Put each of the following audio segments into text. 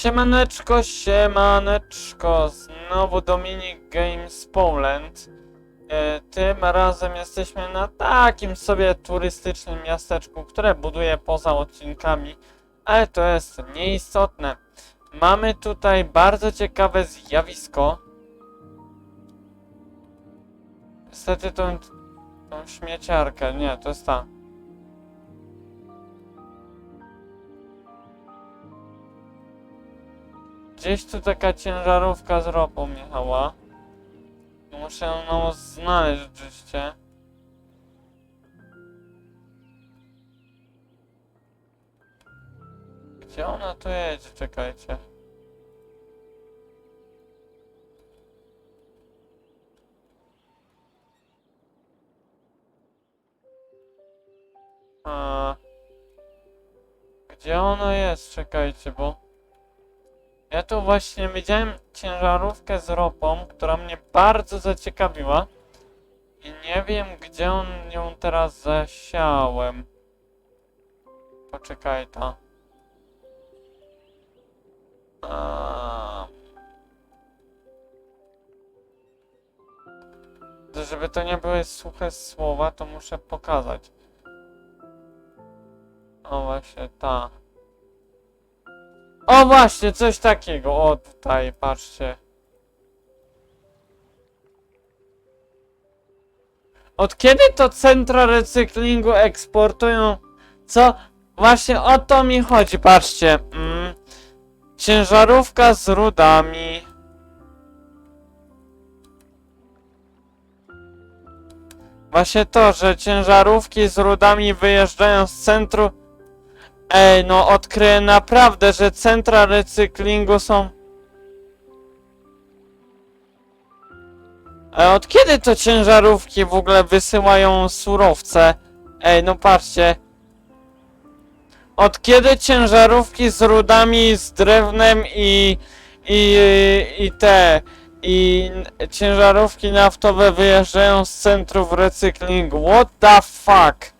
Siemaneczko, siemaneczko, znowu Dominik Games Poland. E, Tym razem jesteśmy na takim sobie turystycznym miasteczku, które buduję poza odcinkami, ale to jest nieistotne. Mamy tutaj bardzo ciekawe zjawisko. Niestety tą, tą śmieciarkę, nie, to jest ta. Gdzieś tu taka ciężarówka z ropą jechała. Muszę ją znaleźć oczywiście. Gdzie ona tu jedzie? Czekajcie. A... Gdzie ona jest? Czekajcie, bo... Ja tu właśnie widziałem ciężarówkę z ropą, która mnie bardzo zaciekawiła. I nie wiem, gdzie on ją teraz zasiałem. Poczekaj ta. A... To Żeby to nie były suche słowa, to muszę pokazać. O właśnie ta. O właśnie, coś takiego. O tutaj, patrzcie. Od kiedy to centra recyklingu eksportują? Co? Właśnie o to mi chodzi, patrzcie. Mm. Ciężarówka z rudami. Właśnie to, że ciężarówki z rudami wyjeżdżają z centrum Ej, no odkryję naprawdę, że centra recyklingu są... A od kiedy to ciężarówki w ogóle wysyłają surowce? Ej, no patrzcie. Od kiedy ciężarówki z rudami, z drewnem i... i... i te... i ciężarówki naftowe wyjeżdżają z centrów recyklingu? What the fuck?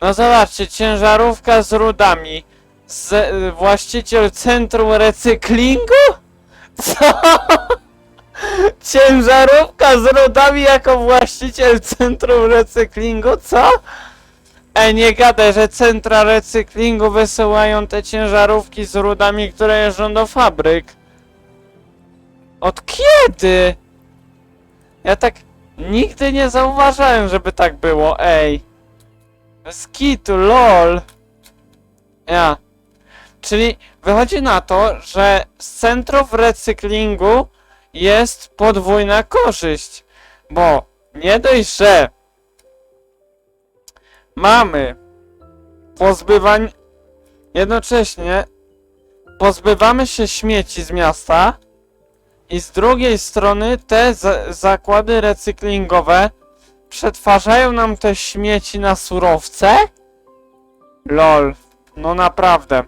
No zobaczcie, ciężarówka z rudami. Z, y, właściciel centrum recyklingu? Co? Ciężarówka z rudami jako właściciel centrum recyklingu? Co? Ej, nie gadaj, że centra recyklingu wysyłają te ciężarówki z rudami, które jeżdżą do fabryk. Od kiedy? Ja tak nigdy nie zauważyłem, żeby tak było, ej. Bez kitu, lol. Ja. Czyli wychodzi na to, że z centrów recyklingu jest podwójna korzyść. Bo nie dość, że mamy pozbywanie jednocześnie pozbywamy się śmieci z miasta i z drugiej strony te za zakłady recyklingowe przetwarzają nam te śmieci na surowce? Lol. No naprawdę.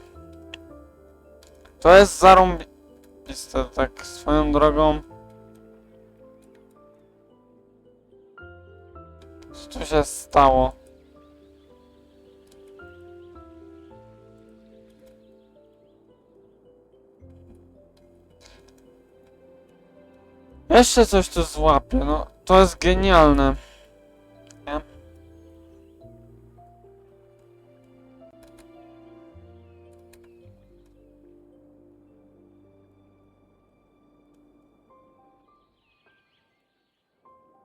To jest zarąbiste, tak swoją drogą. Co tu się stało? Jeszcze coś tu złapię, no to jest genialne.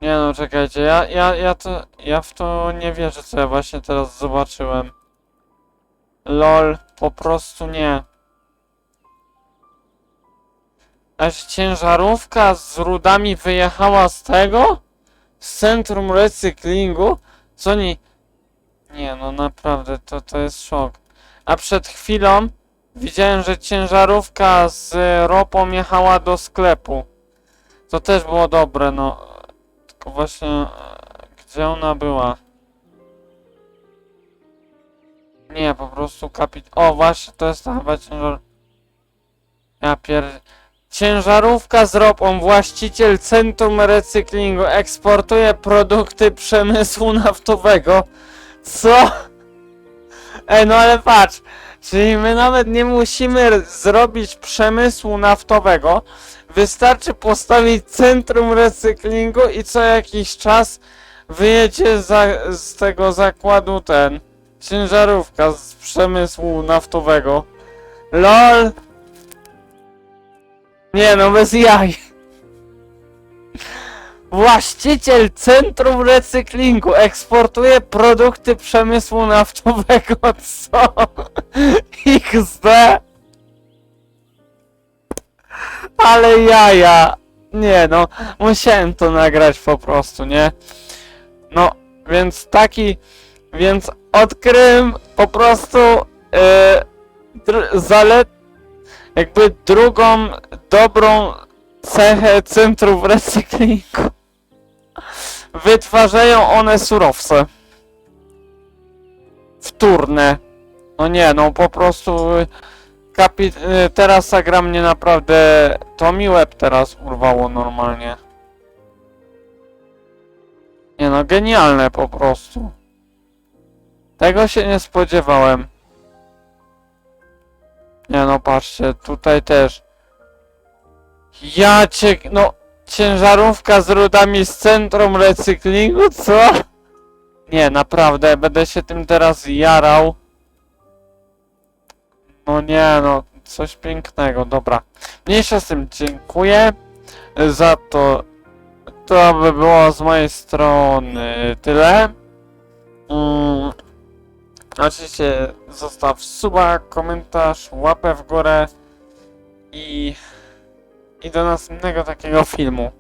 Nie no, czekajcie, ja, ja, ja to, ja w to nie wierzę, co ja właśnie teraz zobaczyłem. LOL, po prostu nie. Aż ciężarówka z rudami wyjechała z tego? Z centrum recyklingu? Co oni... Nie no, naprawdę, to, to jest szok. A przed chwilą widziałem, że ciężarówka z ropą jechała do sklepu. To też było dobre, no. Tylko właśnie... Gdzie ona była? Nie, po prostu kapit... O, właśnie, to jest ta chyba ciężar... Ja pier... Ciężarówka z ropą, właściciel centrum recyklingu, eksportuje produkty przemysłu naftowego. Co? Ej, no ale patrz, Czyli my nawet nie musimy zrobić przemysłu naftowego. Wystarczy postawić centrum recyklingu i co jakiś czas wyjedzie za, z tego zakładu ten ciężarówka z przemysłu naftowego. LOL! Nie no, bez jaj. Właściciel centrum recyklingu eksportuje produkty przemysłu naftowego. Co? XD. Ale jaja. Nie no, musiałem to nagrać po prostu, nie? No, więc taki, więc odkryłem po prostu dr, zalet, jakby drugą dobrą cechę centrów recyklingu. Wytwarzają one surowce. Wtórne. No nie, no po prostu y, kapi... y, teraz gra mnie naprawdę... To mi łeb teraz urwało normalnie. Nie no, genialne po prostu. Tego się nie spodziewałem. Nie no, patrzcie, tutaj też. Ja cię... no... Ciężarówka z rudami z centrum recyklingu, co? Nie, naprawdę, będę się tym teraz jarał. Nie, no, coś pięknego, dobra. Mniejsza z tym, dziękuję za to. To by było z mojej strony tyle. Mm. Oczywiście zostaw suba, komentarz, łapę w górę i, i do następnego takiego filmu.